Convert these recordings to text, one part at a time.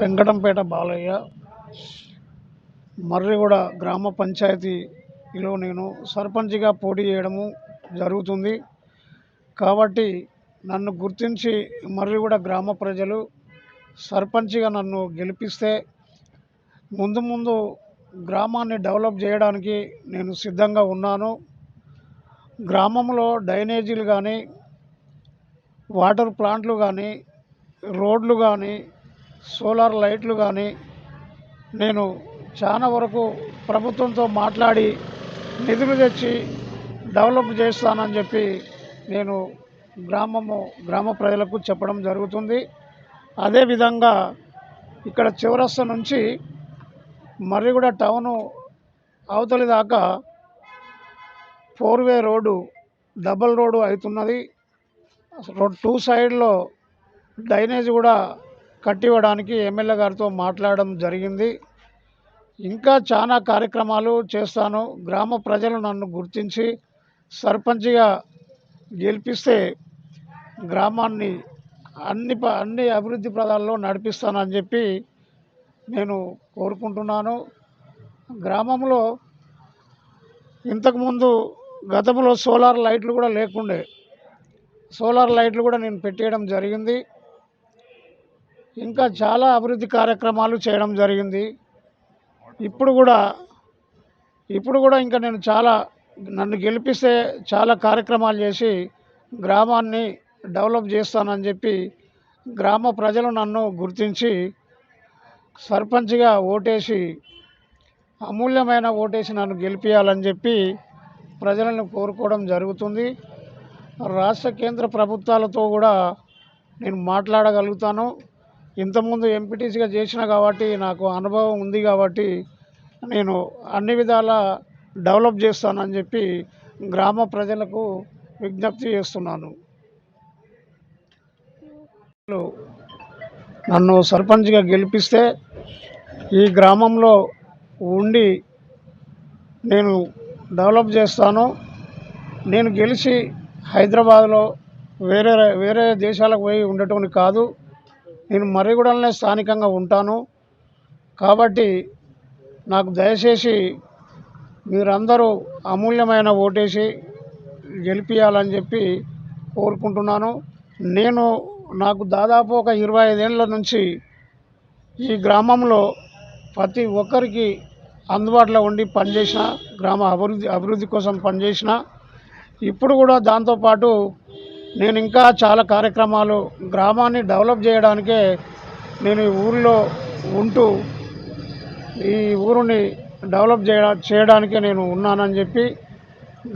వెంకటంపేట బాలయ్య. మర్రిగూడ గ్రామ పంచాయతీలో నేను సర్పంచ్గా పోటీ చేయడము జరుగుతుంది. కాబట్టి నన్ను గుర్తించి మర్రిగూడ గ్రామ ప్రజలు సర్పంచ్గా నన్ను గెలిపిస్తే ముందు ముందు గ్రామాన్ని డెవలప్ చేయడానికి నేను సిద్ధంగా ఉన్నాను. గ్రామంలో డ్రైనేజీలు కానీ వాటర్ ప్లాంట్లు కానీ రోడ్లు కానీ సోలార్ లైట్లు కానీ నేను చాలా వరకు ప్రభుత్వంతో మాట్లాడి నిధులు తెచ్చి డెవలప్ చేస్తానని చెప్పి నేను గ్రామము గ్రామ ప్రజలకు చెప్పడం జరుగుతుంది. అదేవిధంగా ఇక్కడ చివరస్త నుంచి మర్రిగూడ టౌను అవతలి దాకా four way road double road అవుతున్నది. రోడ్ టూ సైడ్లో డ్రైనేజ్ కూడా కట్టివ్వడానికి ఎమ్మెల్యే గారితో మాట్లాడడం జరిగింది. ఇంకా చాలా కార్యక్రమాలు చేస్తాను. గ్రామ ప్రజలు నన్ను గుర్తించి సర్పంచ్గా గెలిపిస్తే గ్రామాన్ని అన్ని ప అన్ని అభివృద్ధి ప్రదాల్లో నడిపిస్తానని చెప్పి నేను కోరుకుంటున్నాను. గ్రామంలో ఇంతకుముందు గతంలో సోలార్ లైట్లు కూడా లేకుండే. సోలార్ లైట్లు కూడా నేను పెట్టేయడం జరిగింది. ఇంకా చాలా అభివృద్ధి కార్యక్రమాలు చేయడం జరిగింది. ఇప్పుడు కూడా ఇప్పుడు కూడా ఇంకా నేను చాలా నన్ను గెలిపిస్తే చాలా కార్యక్రమాలు చేసి గ్రామాన్ని డెవలప్ చేస్తానని చెప్పి గ్రామ ప్రజలు నన్ను గుర్తించి సర్పంచ్గా ఓటేసి అమూల్యమైన ఓటేసి నన్ను గెలిపించాలని చెప్పి ప్రజలను కోరుకోవడం జరుగుతుంది. రాష్ట్ర కేంద్ర ప్రభుత్వాలతో కూడా నేను మాట్లాడగలుగుతాను. ఇంతకుముందు ఎంపీటీసీగా చేసిన కాబట్టి నాకు అనుభవం ఉంది కాబట్టి నేను అన్ని విధాలా డెవలప్ చేస్తానని చెప్పి గ్రామ ప్రజలకు విజ్ఞప్తి చేస్తున్నాను. నన్ను సర్పంచ్గా గెలిపిస్తే ఈ గ్రామంలో ఉండి నేను డెవలప్ చేస్తాను. నేను గెలిచి హైదరాబాద్లో వేరే వేరే దేశాలకు పోయి ఉండటం కాదు. నేను మర్రిగూడలోనే స్థానికంగా ఉంటాను. కాబట్టి నాకు దయచేసి మీరందరూ అమూల్యమైన ఓటేసి గెలిపించాలని చెప్పి కోరుకుంటున్నాను. నేను నాకు దాదాపు ఒక ఇరవై ఐదేళ్ళ నుంచి ఈ గ్రామంలో ప్రతి ఒక్కరికి అందుబాటులో ఉండి పనిచేసిన గ్రామ అభివృద్ధి అభివృద్ధి కోసం పనిచేసిన. ఇప్పుడు కూడా దాంతోపాటు నేను ఇంకా చాలా కార్యక్రమాలు గ్రామాన్ని డెవలప్ చేయడానికే నేను ఈ ఊరిలో ఉంటూ ఈ ఊరిని డెవలప్ చేయ చేయడానికే నేను ఉన్నానని చెప్పి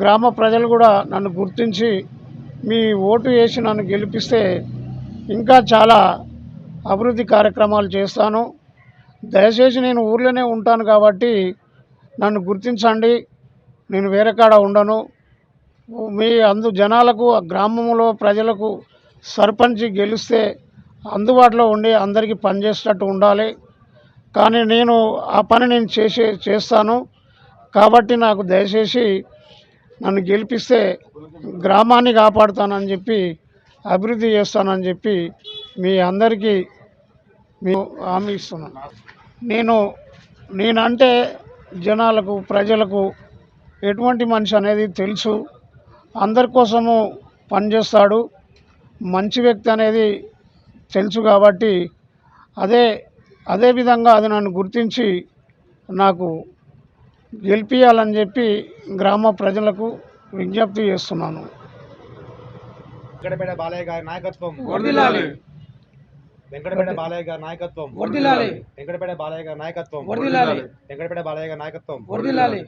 గ్రామ ప్రజలు కూడా నన్ను గుర్తించి మీ ఓటు వేసి నన్ను గెలిపిస్తే ఇంకా చాలా అభివృద్ధి కార్యక్రమాలు చేస్తాను. దయచేసి నేను ఊర్లోనే ఉంటాను కాబట్టి నన్ను గుర్తించండి. నేను వేరే కాడ ఉండను. మీ అందు జనాలకు ఆ గ్రామంలో ప్రజలకు సర్పంచ్ గెలిస్తే అందుబాటులో ఉండి అందరికీ పనిచేసేటట్టు ఉండాలి. కానీ నేను ఆ పని నేను చేసే చేస్తాను. కాబట్టి నాకు దయచేసి నన్ను గెలిపిస్తే గ్రామాన్ని కాపాడుతానని చెప్పి అభివృద్ధి చేస్తానని చెప్పి మీ అందరికీ మీ హామీ ఇస్తున్నాను. నేను నేనంటే జనాలకు ప్రజలకు ఎటువంటి మనిషి అనేది తెలుసు. అందరి కోసము పనిచేస్తాడు. మంచి వ్యక్తి అనేది తెలుసు కాబట్టి అదే అదే విధంగా అది నన్ను గుర్తించి నాకు గెలిపించాలని చెప్పి గ్రామ ప్రజలకు విజ్ఞప్తి చేస్తున్నాను. వెంకటపేట బాలయ్య గారి నాయకత్వం. వర్ధిల్లాలి వెంకటపేట బాలయ్య గారి నాయకత్వం. వర్ధిల్లాలి వెంకటపేట బాలయ్య గారి నాయకత్వం. వర్ధిల్లాలి వెంకటపేట బాలయ్య గారి నాయకత్వం. వర్ధిల్లాలి